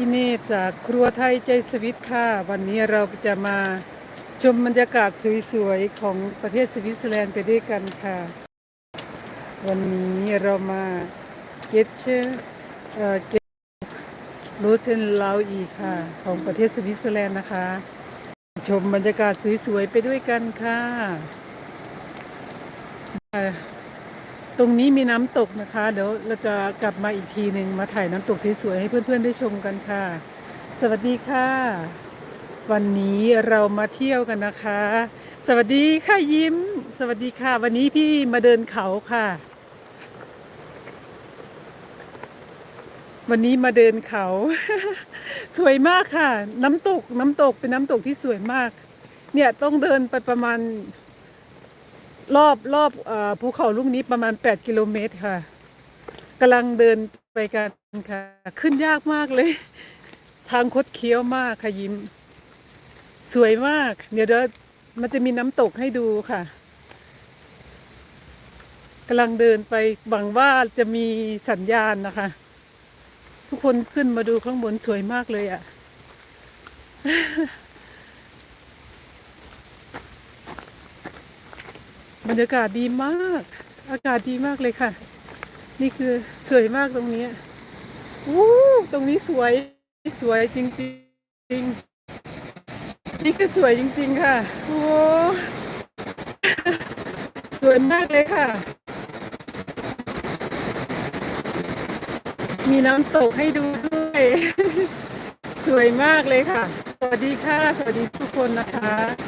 พี่เนตรจากครัวไทยใจสวิตค่ะ วันนี้เราจะมาชมบรรยากาศสวยๆ ของประเทศสวิตเซอร์แลนด์ไปด้วยกันค่ะ วันนี้เรามาเกตเชเอ่อเกตรูเซนลาวอีค่ะ ของประเทศสวิตเซอร์แลนด์นะคะ ชมบรรยากาศสวยๆ ไปด้วยกันค่ะ ตรงนี้มีน้ำตกนะคะ เดี๋ยวเราจะกลับมาอีกทีหนึ่งมาถ่ายน้ำตกสวยๆให้เพื่อนๆได้ชมกันค่ะ สวัสดีค่ะ วันนี้เรามาเที่ยวกันนะคะ สวัสดีค่ะยิ้ม สวัสดีค่ะ วันนี้พี่มาเดินเขาค่ะ วันนี้มาเดินเขา สวยมากค่ะ น้ำตกน้ำตกเป็นน้ำตกที่สวยมาก เนี่ยต้องเดินไปประมาณ รอบรอบภูเขาลูกนี้ประมาณ 8 กิโลเมตรค่ะกำลังเดินไปกันค่ะ ขึ้นยากมากเลย ทางคดเคี้ยวมากค่ะยิ้ม สวยมาก เดี๋ยวเดี๋ยวมันจะมีน้ำตกให้ดูค่ะกำลังเดินไปหวังว่าจะมีสัญญาณนะคะ ทุกคนขึ้นมาดูข้างบนสวยมากเลยอะ่ะ บรรยากาศดีมาก อากาศดีมากเลยค่ะ นี่คือสวยมากตรงนี้อู้ตรงนี้สวย สวยจริงๆนี่คือสวยจริง ๆ ค่ะ โอ้สวยมากเลยค่ะ มีน้ำตกให้ดูด้วย สวยมากเลยค่ะ สวัสดีค่ะ สวัสดีทุกคนนะคะ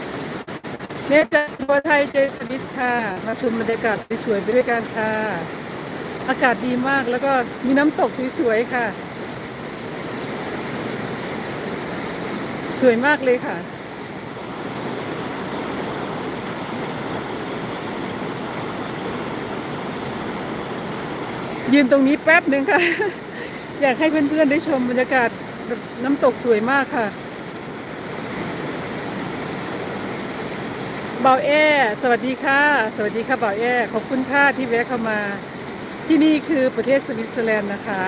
เนตรจากครัวไทยเจสวิตค่ะ มาชมบรรยากาศสวยๆไปด้วยกันค่ะ อากาศดีมากแล้วก็มีน้ำตกสวยๆค่ะ สวยมากเลยค่ะยืนตรงนี้แป๊บหนึ่งค่ะ อยากให้เพื่อนๆได้ชมบรรยากาศน้ำตกสวยมากค่ะ เบาแอสวัสดีค่ะ สวัสดีค่ะเบาแอขอบคุณค่ะที่แวะเข้ามา ที่นี่คือประเทศสวิตเซอร์แลนด์นะคะ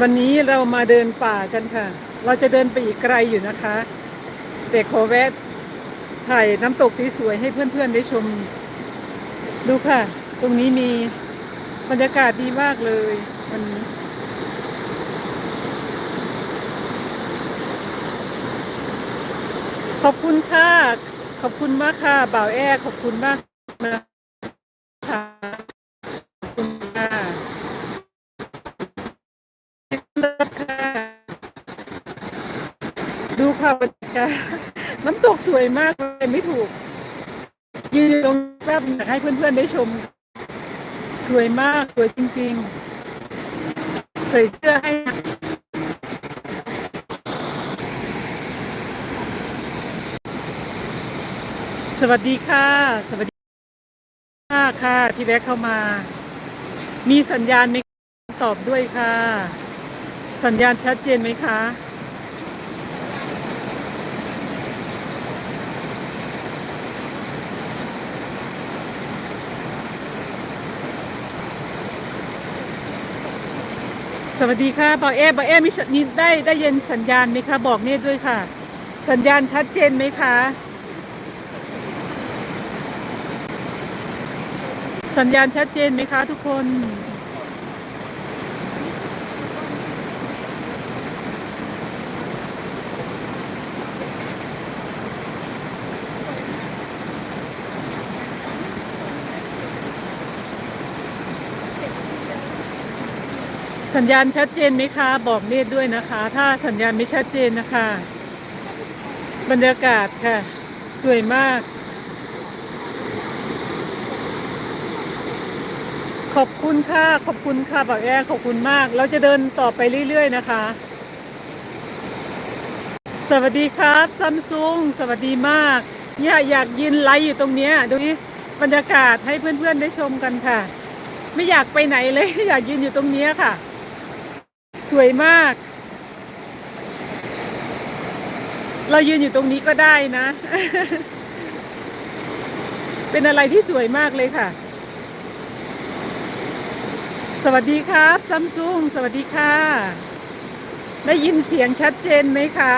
วันนี้เรามาเดินป่ากันค่ะ เราจะเดินไปอีกไกลอยู่นะคะแต่ขอแวะถ่ายน้ำตกสวยๆให้เพื่อนๆได้ชม ดูค่ะ ตรงนี้มีบรรยากาศดีมากเลยวันนี้ ขอบคุณค่ะ ขอบคุณมากค่ะบ่าวแอร์ขอบคุณมากนะคะขอบคุณค่ะดูค่ะบรรยากาศน้ำตกสวยมากเลยไม่ถูก ยืนอยู่ตรงแป๊บอยากให้เพื่อนๆได้ชม สวยมาก สวยจริงๆ ใส่เสื้อให้ สวัสดีค่ะ สวัสดีค่ะค่ะที่แวะเข้ามา มีสัญญาณไหมตอบด้วยค่ะ สัญญาณชัดเจนไหมคะสวัสดีค่ะบอเอบอเอมีได้ได้ยินสัญญาณไหมคะ บอกเนตรด้วยค่ะ สัญญาณชัดเจนไหมคะ สัญญาณชัดเจนไหมคะทุกคน สัญญาณชัดเจนไหมคะ บอกเนตด้วยนะคะ ถ้าสัญญาณไม่ชัดเจนนะคะ บรรยากาศค่ะ สวยมาก ขอบคุณค่ะขอบคุณค่ะบอกแอร์ขอบคุณมาก เราจะเดินต่อไปเรื่อยๆนะคะ สวัสดีครับซัมซุงสวัสดีมากเนี่ยอยากยืนไลฟ์อยู่ตรงเนี้ยดูนี่บรรยากาศให้เพื่อนๆได้ชมกันค่ะ ไม่อยากไปไหนเลย อยากยืนอยู่ตรงเนี้ยค่ะ สวยมาก เรายืนอยู่ตรงนี้ก็ได้นะ เป็นอะไรที่สวยมากเลยค่ะ สวัสดีครับซัมซุงสวัสดีค่ะ ได้ยินเสียงชัดเจนไหมคะ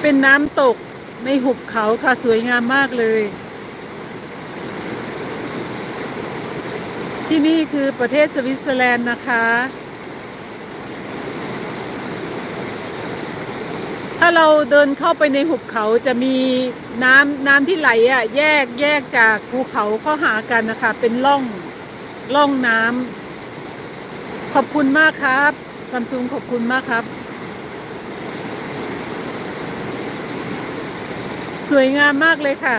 เป็นน้ำตกในหุบเขาค่ะสวยงามมากเลย ที่นี่คือประเทศสวิตเซอร์แลนด์นะคะ ถ้าเราเดินเข้าไปในหุบเขาจะมีน้ำน้ำที่ไหลอะแยกแยกจากภูเขาเข้าหากันนะคะ เป็นร่องร่องน้ำขอบคุณมากครับซัมซุงขอบคุณมากครับ สวยงามมากเลยค่ะ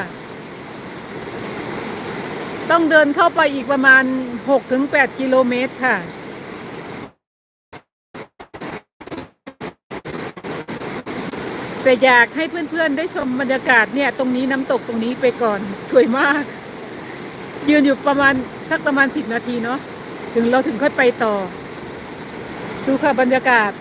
ต้องเดินเข้าไปอีกประมาณ 6-8 กิโลเมตรค่ะ แต่อยากให้เพื่อนๆได้ชมบรรยากาศเนี่ย ตรงนี้น้ำตกตรงนี้ไปก่อน สวยมาก ยืนอยู่ประมาณสักประมาณสิบนาทีเนาะถึงเราถึงค่อยไปต่อ ดูค่ะบรรยากาศ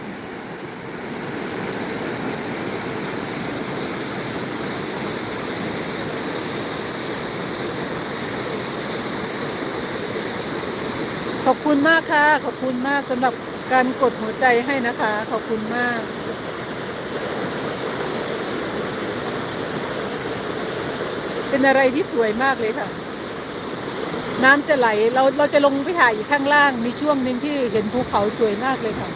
ขอบคุณมากค่ะ ขอบคุณมากสำหรับการกดหัวใจให้นะคะ ขอบคุณมาก เป็นอะไรที่สวยมากเลยค่ะ น้ำจะไหลเราเราจะลงไปถ่ายอีกข้างล่าง มีช่วงหนึ่งที่เห็นภูเขาสวยมากเลยค่ะ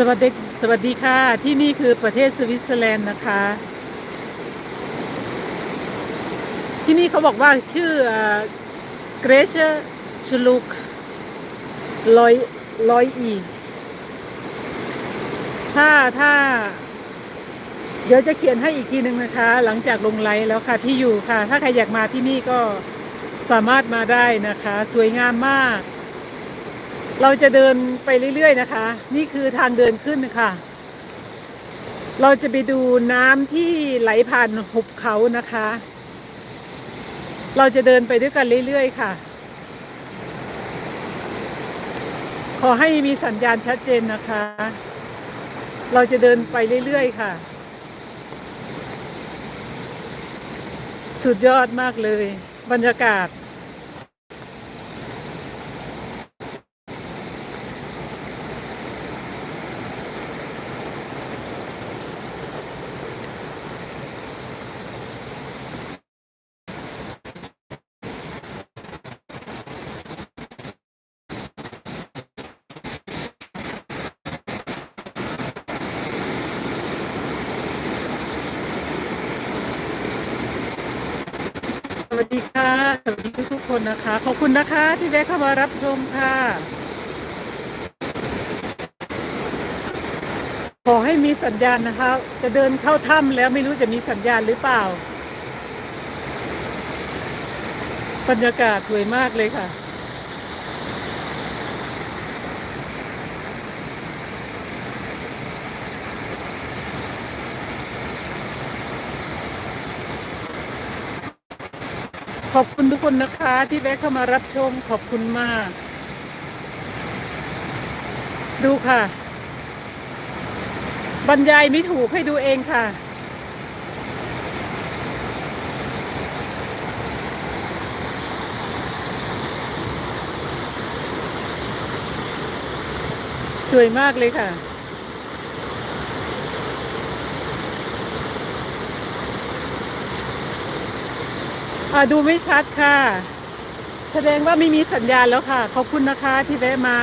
สวัสดีสวัสดีค่ะ ที่นี่คือประเทศสวิตเซอร์แลนด์นะคะ ที่นี่เขาบอกว่าชื่อเกรเชอร์ชลูกลอยลอยอี ถ้าถ้า เดี๋ยวจะเขียนให้อีกทีหนึ่งนะคะ หลังจากลงไลน์แล้วค่ะที่อยู่ค่ะ ถ้าใครอยากมาที่นี่ก็สามารถมาได้นะคะ สวยงามมาก เราจะเดินไปเรื่อยๆนะคะ นี่คือทางเดินขึ้นค่ะ เราจะไปดูน้ำที่ไหลผ่านหุบเขานะคะ เราจะเดินไปด้วยกันเรื่อยๆค่ะ ขอให้มีสัญญาณชัดเจนนะคะ เราจะเดินไปเรื่อยๆค่ะ สุดยอดมากเลย บรรยากาศ สวัสดีค่ะ สวัสดีทุกๆคนนะ คุณนะคะที่แวะเข้ามารับชมค่ะ ขอให้มีสัญญาณนะคะ จะเดินเข้าถ้ำแล้วไม่รู้จะมีสัญญาณหรือเปล่า บรรยากาศสวยมากเลยค่ะ ขอบคุณทุกคนนะคะที่แวะเข้ามารับชมขอบคุณมาก ดูค่ะ บรรยายไม่ถูกให้ดูเองค่ะ สวยมากเลยค่ะ อ่าดูไม่ชัดค่ะ แสดงว่าไม่มีสัญญาณแล้วค่ะ ขอบคุณนะคะที่แวะมา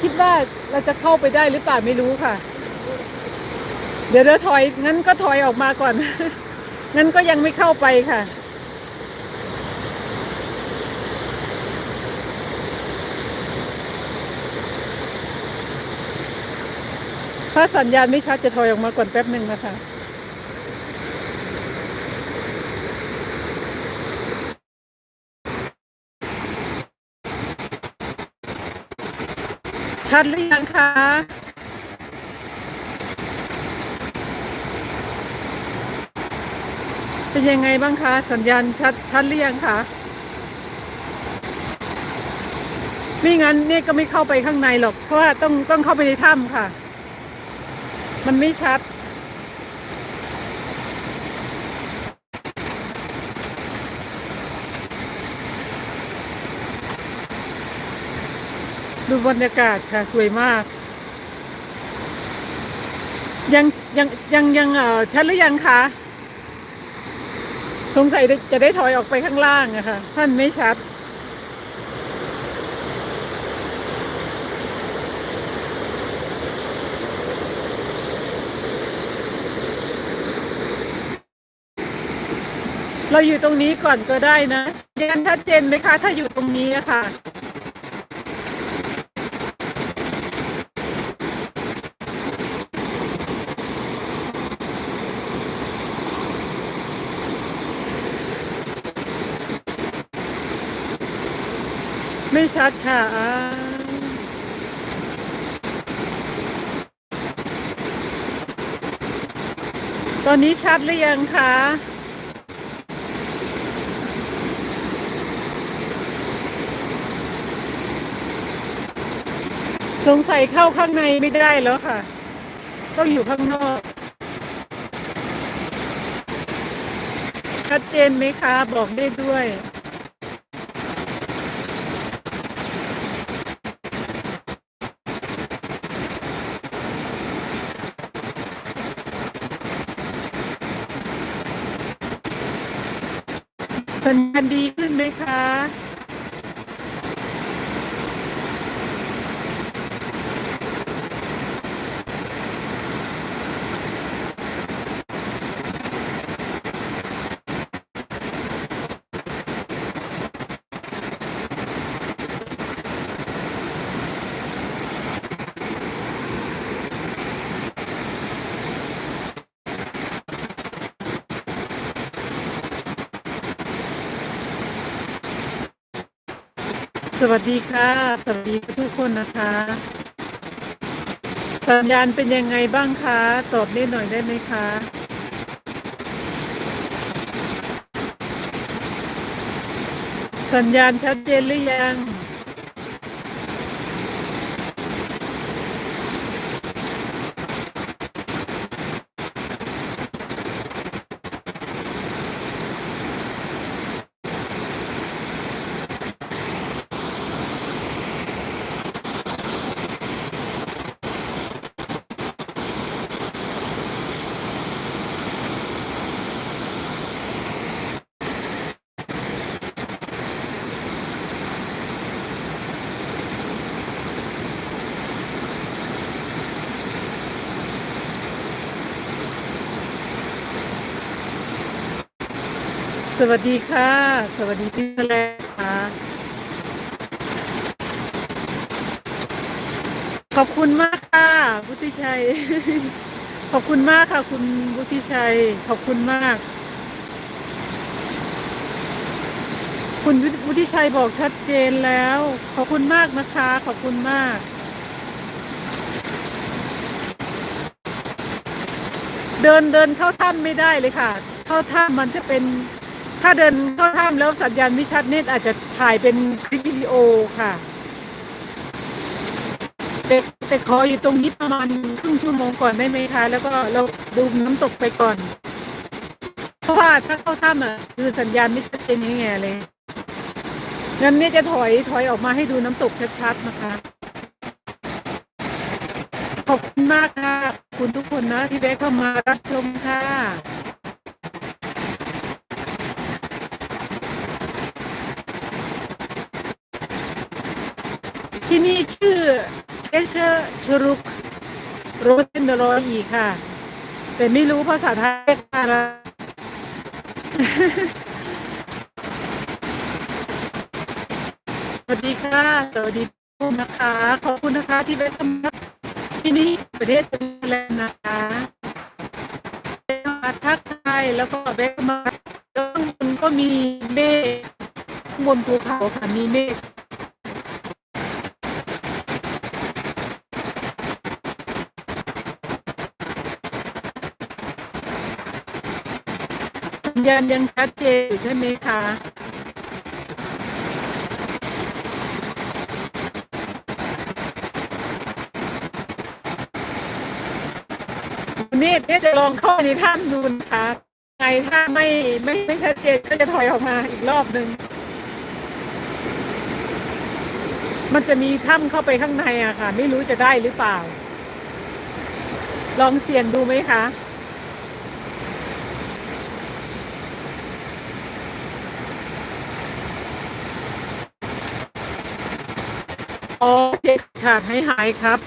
คิดว่าเราจะเข้าไปได้หรือเปล่าไม่รู้ค่ะ เดี๋ยวเดี๋ยวถอยงั้นก็ถอยออกมาก่อน งั้นก็ยังไม่เข้าไปค่ะถ้าสัญญาณไม่ชัดจะถอยออกมาก่อนแป๊บหนึ่งนะคะ ชัดหรือยังคะ เป็นยังไงบ้างคะ สัญญาณชัดชัดหรือยังคะไม่งั้นเนี่ยก็ไม่เข้าไปข้างในหรอก เพราะว่าต้องต้องเข้าไปในถ้ำค่ะ มันไม่ชัด ดูบรรยากาศค่ะสวยมาก ยังยังยังยังเออชัดหรือยังคะสงสัยจะได้ถอยออกไปข้างล่างอะค่ะท่านไม่ชัด เราอยู่ตรงนี้ก่อนก็ได้นะยันชัดเจนไหมคะ ถ้าอยู่ตรงนี้อะค่ะ ไม่ชัดค่ะอ่าตอนนี้ชัดหรือยังคะสงสัยเข้าข้างในไม่ได้แล้วค่ะ ต้องอยู่ข้างนอก ชัดเจนไหมคะ บอกได้ด้วย สัญญาณดีขึ้นไหมคะ สวัสดีค่ะ สวัสดีทุกคนนะคะ สัญญาณเป็นยังไงบ้างคะ ตอบได้หน่อยได้ไหมคะสัญญาณชัดเจนหรือยัง สวัสดีค่ะ สวัสดีพี่แลค่ะ ขอบคุณมากค่ะวุฒิชัย ขอบคุณมากค่ะ คุณวุฒิชัย ขอบคุณมาก คุณวุฒิชัยบอกชัดเจนแล้ว ขอบคุณมากนะคะ ขอบคุณมากเดินเดินเข้าถ้ำไม่ได้เลยค่ะ เข้าถ้ำมันจะเป็น ถ้าเดินเข้าถ้ำแล้วสัญญาณไม่ชัดเน็ตอาจจะถ่ายเป็นคลิปวิดีโอค่ะแต่แต่ขออยู่ตรงนี้ประมาณครึ่งชั่วโมงก่อนได้ไหมคะ แล้วก็เราดูน้ำตกไปก่อน เพราะว่าถ้าเข้าถ้ำอะคือสัญญาณไม่ชัดเจนยังไงเลยงั้นเนี่ยจะถอยถอยออกมาให้ดูน้ำตกชัดๆนะคะ ขอบคุณมากค่ะ คุณทุกคนนะที่แวะเข้ามารับชมค่ะ ที่นี่ชื่อเอเชอร์ชรุกโรเซนเดรอีค่ะ แต่ไม่รู้ภาษาไทยเรียกว่าอะไรสวัสดีค่ะสวัสดีทุกนะคะ ขอบคุณนะคะที่แวะเข้ามาที่นี่ประเทศสวิตเซอร์แลนด์นะคะมาทักทายแล้วก็แวะมาแล้วข้างบนก็มีเมฆข้างบนภูเขาค่ะมีเมฆ สัญญาณยังชัดเจนอยู่ใช่ไหมคะวันนี้เนี่ยจะลองเข้าไปในถ้ำดูนะคะไงถ้าไม่ไม่ไม่ชัดเจนก็จะถอยออกมาอีกรอบหนึ่ง มันจะมีถ้ำเข้าไปข้างในอะค่ะ ไม่รู้จะได้หรือเปล่า ลองเสี่ยงดูไหมคะ โอเคขาดหายหายครับ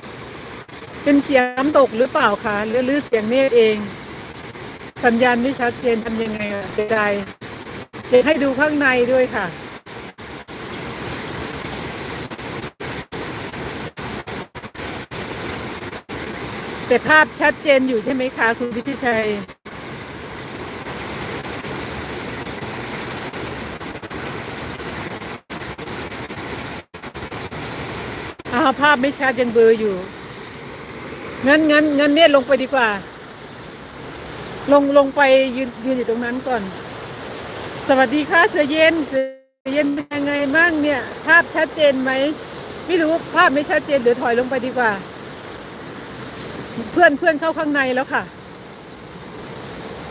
เป็นเสียงน้ำตกหรือเปล่าคะหรือหรือเสียงเนตรเอง สัญญาณไม่ชัดเจนทำยังไงอะเสียดายเดี๋ยวให้ดูข้างในด้วยค่ะ แต่ภาพชัดเจนอยู่ใช่ไหมคะ คุณวิทิชัยาวภาพไม่ชัดยังเบลออยู่งั้นงั้นงั้นเนี่ยลงไปดีกว่า ลงลงไปยืนยืนอยู่ตรงนั้นก่อน สวัสดีค่ะเสือเย็นเสือเย็นเป็นยังไงบ้างเนี่ย ภาพชัดเจนไหมไม่รู้ภาพไม่ชัดเจนเดี๋ยวถอยลงไปดีกว่า เพื่อนเพื่อนเข้าข้างในแล้วค่ะ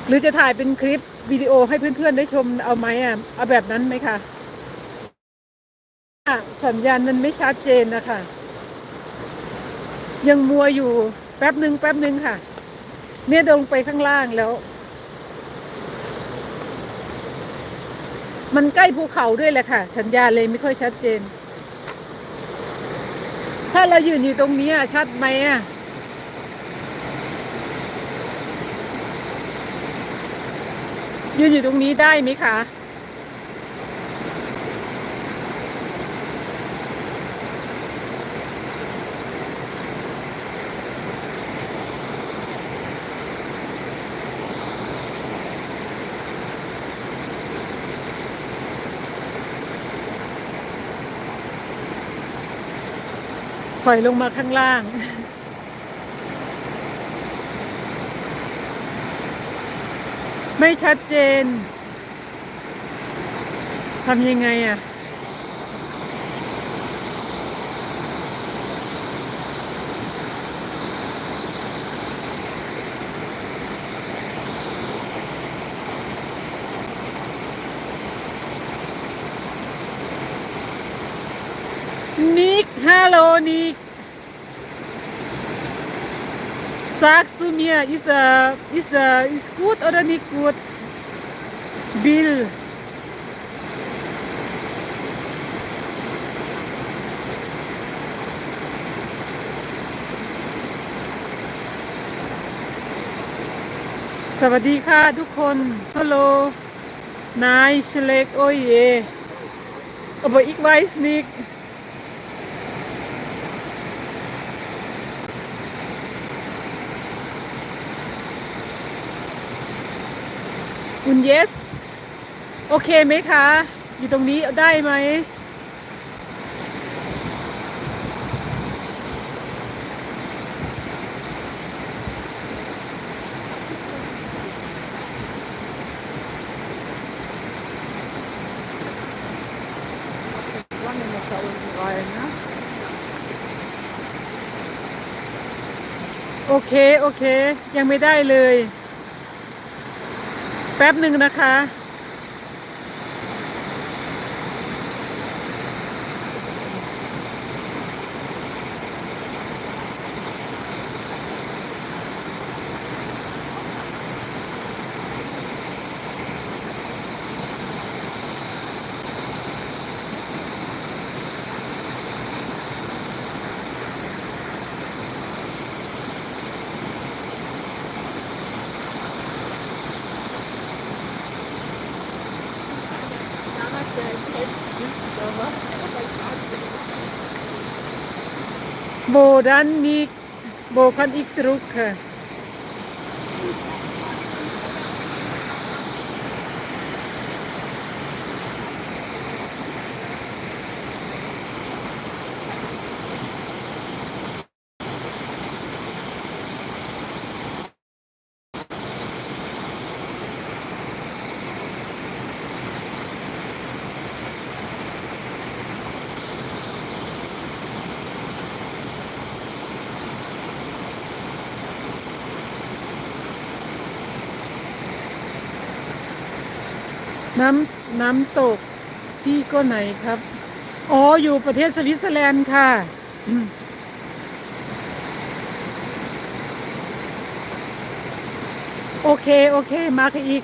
หรือจะถ่ายเป็นคลิปวิดีโอให้เพื่อนๆได้ชมเอาไหมอะเอาแบบนั้นไหมคะอะสัญญาณมันไม่ชัดเจนนะคะ ยังมัวอยู่แป๊บหนึ่งแป๊บหนึ่งค่ะ เนี่ยลงไปข้างล่างแล้ว มันใกล้ภูเขาด้วยแหละค่ะ สัญญาเลยไม่ค่อยชัดเจน ถ้าเรายืนอยู่ตรงนี้อะชัดไหมอะยืนอยู่ตรงนี้ได้ไหมคะ อยลงมาข้างล่าง ไม่ชัดเจนทำยังไงอะ Nick, hallo Nick. Sagst du mir, ist er, ist er, ist gut oder nicht gut? Bill. Sawasdee สวัสดีค่ะทุกคนฮั คุณเยส โอเคไหมคะ อยู่ตรงนี้ได้ไหม โอเค โอเค ยังไม่ได้เลย แป๊บหนึ่งนะคะ Damals der Test ist aber Wo dann nicht, wo kann ich drücken? น้ำน้ำตกที่ก็ไหนครับ อ๋อ อยู่ประเทศสวิตเซอร์แลนด์ค่ะ โอเค โอเค มาค่ะอีก